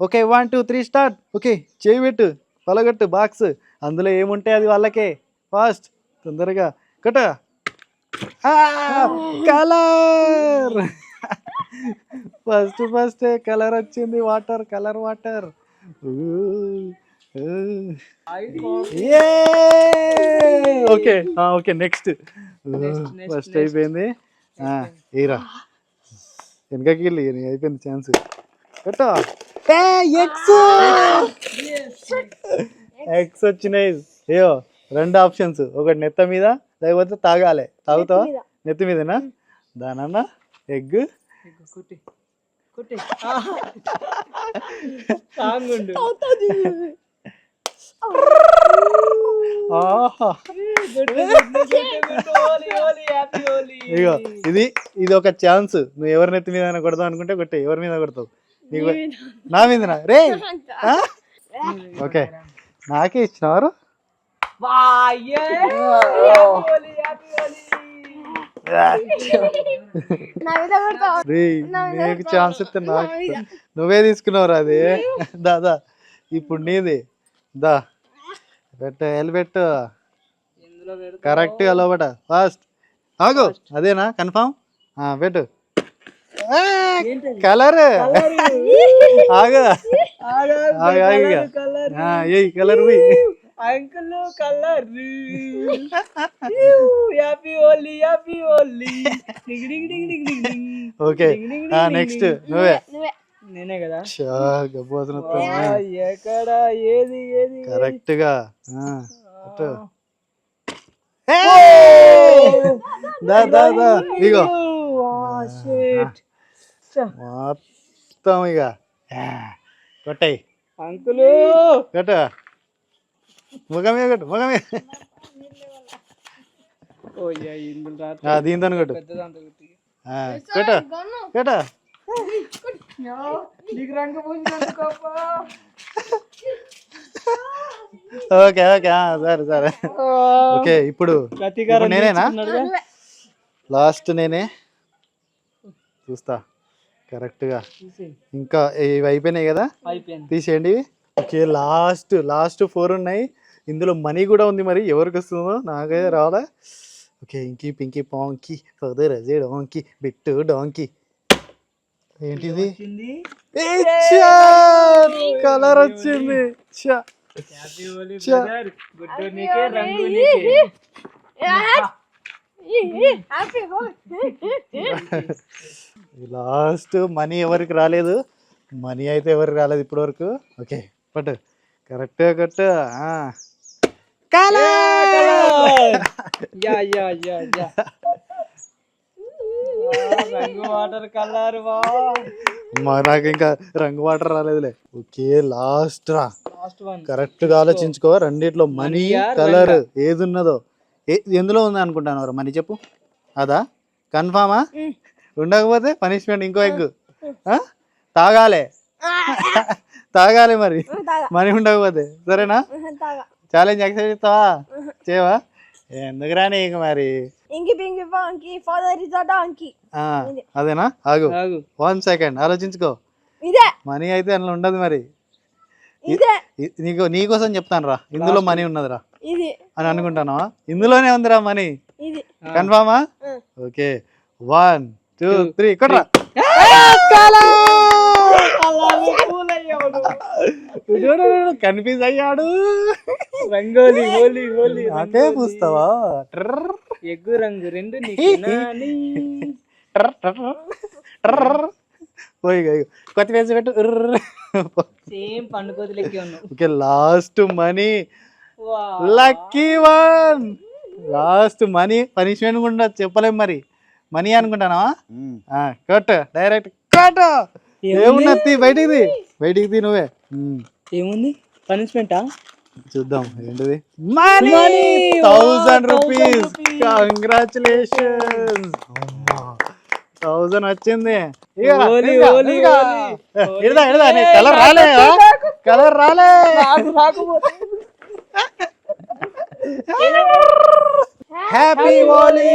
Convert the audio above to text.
Okay one two three start okay చేయి పెట్టు పలగొట్టు box అందులో ఏముంటాయి అది వాళ్ళకే. ఫాస్ట్ తొందరగా. కట కలర్ ఫస్ట్ ఫస్ట్ కలర్ వచ్చింది water colour water okay okay next first. అయిపోయింది. ఈరా వెనకకి వెళ్ళి అయిపోయింది ఛాన్స్ కట్టా ఎక్స్. ఎక్స్ వచ్చినాయి. ఏయో రెండు ఆప్షన్స్. ఒకటి నెత్త మీద లేకపోతే తాగాలి. తాగుతావా? నెత్తి మీదనా? దానన్నా ఎగ్. ఇగో ఇది ఇది ఒక ఛాన్స్. నువ్వు ఎవరి నెత్తి మీద కొడతావు అనుకుంటే కొట్టే. ఎవరి మీద కొడతావు? నీకు నా మీదనా? రే? ఓకే నాకే ఇచ్చినారు వా, యే, హ్యాపీ హోలీ, హ్యాపీ హోలీ. నా మీద కొడతావు రే నీకు ఛాన్స్ ఇస్తే నాకు. నువ్వే తీసుకున్నావురా అది. దాదా ఇప్పుడు నీది. దా. పెట్టు ఎల్ పెట్టు. ఇందులో పెడతా. కరెక్ట్గా లోపట. ఫాస్ట్ ఆగు. అదేనా? కన్ఫామ్ పెట్టు. కలర్. ఆగు. ఆగు, ఆగు ఆగు ఇక. కలర్. ఆ, ఏయ్ colour uncle colour. Happy happy. Okay. Next. నువ్వే. నువ్వే నేనే కదా? ఎక్కడ ఏది ఏది కరెక్ట్గా. దా దా దా. ఇగో షిట్ మొత్తం ఇక కొట్టాయి. అంకులు! కొట్టు. ముఖమే కొట్టు ముఖమే దీంతో కొట్టు. కొట్టి. ఆ, కొట్టు. Okay okay. సరే సరే. ఓకే ఇప్పుడు నేనేనా? లాస్ట్ నేనే. చూస్తా. కరెక్ట్గా. ఇంకా ఇవి అయిపోయినాయి కదా? తీసేయండి. ఇవి. ఓకే లాస్ట్ లాస్ట్ ఫోర్ ఉన్నాయి. ఇందులో మనీ కూడా ఉంది మరి. ఎవరికి వస్తుందో? నాకే రావాలా okay inky pinky ponky father అజే donkey బిట్టు డాంకి. ఏంటిది? కలర్ వచ్చింది. లాస్ట్ మనీ ఎవరికి రాలేదు? మనీ అయితే ఎవరికి రాలేదు ఇప్పటి వరకు ఓకే పట్టు. కరెక్ట్గా కట్టు ఆ. Yeah yeah yeah yeah. రంగు వాటర్ కలర్ వా. మా నాకు ఇంకా రంగు వాటర్ రాలేదులే. ఓకే లాస్ట్ రా. Last one. కరెక్ట్గా ఆలోచించుకో. రెండిట్లో మనీ కలర్ ఏది ఉన్నదో ఏ- ఎందులో ఉంది అనుకుంటాను మనీ చెప్పు. అదా? కన్ఫామా? ఉండకపోతే పనిష్మెంట్ ఇంకో ఎగ్ తాగాలి. తాగాలి మరి. మనీ ఉండకపోతే. సరేనా? తాగా. ఛాలెంజ్ యాక్సెప్ట్ చేస్తావా? చేయవా? ఎందుకురా నీకు మరి? Inky pinky ponky father is a donkey ఆ, అదేనా? ఆగు. వన్ సెకండ్ ఆలోచించుకో. ఇదే. మనీ అయితే అందులో ఉండదు మరి. ఇదే. నీకు నీకోసం చెప్తాను రా ఇందులో మనీ ఉన్నదిరా. ఇది. అని అనుకుంటానా ఇందులోనే ఉందిరా మనీ. ఇది. కన్ఫామా. ఓకే. వన్ టూ త్రీ కొట్రా. కన్ఫ్యూజ్ అయ్యాడు రంగోలి హోలీ హోలీ నాకే పూస్తావా? ఎగ్గు రంగు రెండు. కొత్త వేసి పెట్టు. సేమ్ లెక్కే okay last money. Lucky one. Last money punishment కూడా చెప్పలేం మరి. మనీ అనుకుంటానా కొట్టు డైరెక్ట్ కొట్టు ఏమున్నది బయటికి తీ. బయటికి తీ నువ్వే. ఏముంది? పనిష్మెంటా చూద్దాం ఏంటిది? Money Wow, rupees 1000 rupees. Congratulation thousand వచ్చింది. ఇడదా కలర్ రాలే కలర్ రాలే. హ్యాపీ హోలీ